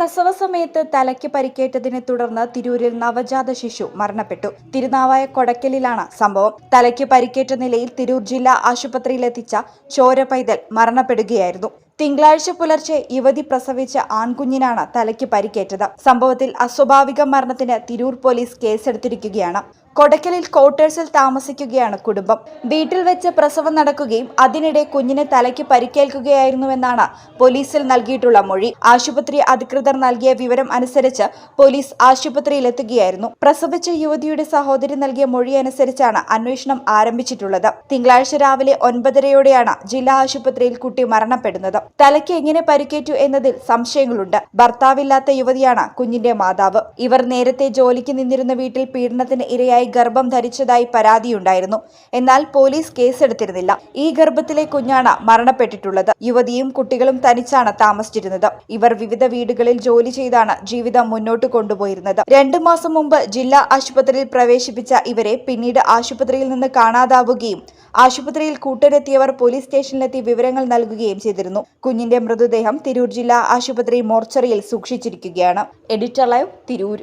പ്രസവ സമയത്ത് തലയ്ക്ക് പരിക്കേറ്റതിനെ തുടർന്ന് തിരൂരിൽ നവജാത ശിശു മരണപ്പെട്ടു. തിരുനാവായ കൊടക്കലിലാണ് സംഭവം. തലയ്ക്ക് പരിക്കേറ്റ നിലയിൽ തിരൂർ ജില്ലാ ആശുപത്രിയിലെത്തിച്ച ചോര പൈതൽ മരണപ്പെടുകയായിരുന്നു. തിങ്കളാഴ്ച പുലർച്ചെ യുവതി പ്രസവിച്ച ആൺകുഞ്ഞിനാണ് തലയ്ക്ക് പരിക്കേറ്റത്. സംഭവത്തിൽ അസ്വാഭാവിക മരണത്തിന് തിരൂർ പോലീസ് കേസെടുത്തിരിക്കുകയാണ്. കൊടക്കലിൽ ക്വാർട്ടേഴ്സിൽ താമസിക്കുകയാണ് കുടുംബം. വീട്ടിൽ വെച്ച് പ്രസവം നടക്കുകയും അതിനിടെ കുഞ്ഞിനെ തലയ്ക്ക് പരിക്കേൽക്കുകയായിരുന്നുവെന്നാണ് പോലീസിൽ നൽകിയിട്ടുള്ള മൊഴി. ആശുപത്രി അധികൃതർ നൽകിയ വിവരം അനുസരിച്ച് പോലീസ് ആശുപത്രിയിലെത്തുകയായിരുന്നു. പ്രസവിച്ച യുവതിയുടെ സഹോദരി നൽകിയ മൊഴി അനുസരിച്ചാണ് അന്വേഷണം ആരംഭിച്ചിട്ടുള്ളത്. തിങ്കളാഴ്ച രാവിലെ ഒൻപതരയോടെയാണ് ജില്ലാ ആശുപത്രിയിൽ കുട്ടി മരണപ്പെടുന്നത്. തലയ്ക്ക് എങ്ങനെ പരിക്കേറ്റു എന്നതിൽ സംശയങ്ങളുണ്ട്. ഭർത്താവില്ലാത്ത യുവതിയാണ് കുഞ്ഞിന്റെ മാതാവ്. ഇവർ നേരത്തെ ജോലിക്ക് നിന്നിരുന്ന വീട്ടിൽ പീഡനത്തിന് ഇരയായി ഗർഭം ധരിച്ചതായി പരാതിയുണ്ടായിരുന്നു. എന്നാൽ പോലീസ് കേസെടുത്തിരുന്നില്ല. ഈ ഗർഭത്തിലെ കുഞ്ഞാണ് മരണപ്പെട്ടിട്ടുള്ളത്. യുവതിയും കുട്ടികളും തനിച്ചാണ് താമസിച്ചിരുന്നത്. ഇവർ വിവിധ വീടുകളിൽ ജോലി ചെയ്താണ് ജീവിതം മുന്നോട്ട് കൊണ്ടുപോയിരുന്നത്. രണ്ടു മാസം മുമ്പ് ജില്ലാ ആശുപത്രിയിൽ പ്രവേശിപ്പിച്ച ഇവരെ പിന്നീട് ആശുപത്രിയിൽ നിന്ന് കാണാതാവുകയും ആശുപത്രിയിൽ കൂട്ടരെത്തിയവർ പോലീസ് സ്റ്റേഷനിലെത്തി വിവരങ്ങൾ നൽകുകയും ചെയ്തിരുന്നു. കുഞ്ഞിന്റെ മൃതദേഹം തിരൂർ ജില്ലാ ആശുപത്രി മോർച്ചറിയിൽ സൂക്ഷിച്ചിരിക്കുകയാണ്. Editor live Tirur.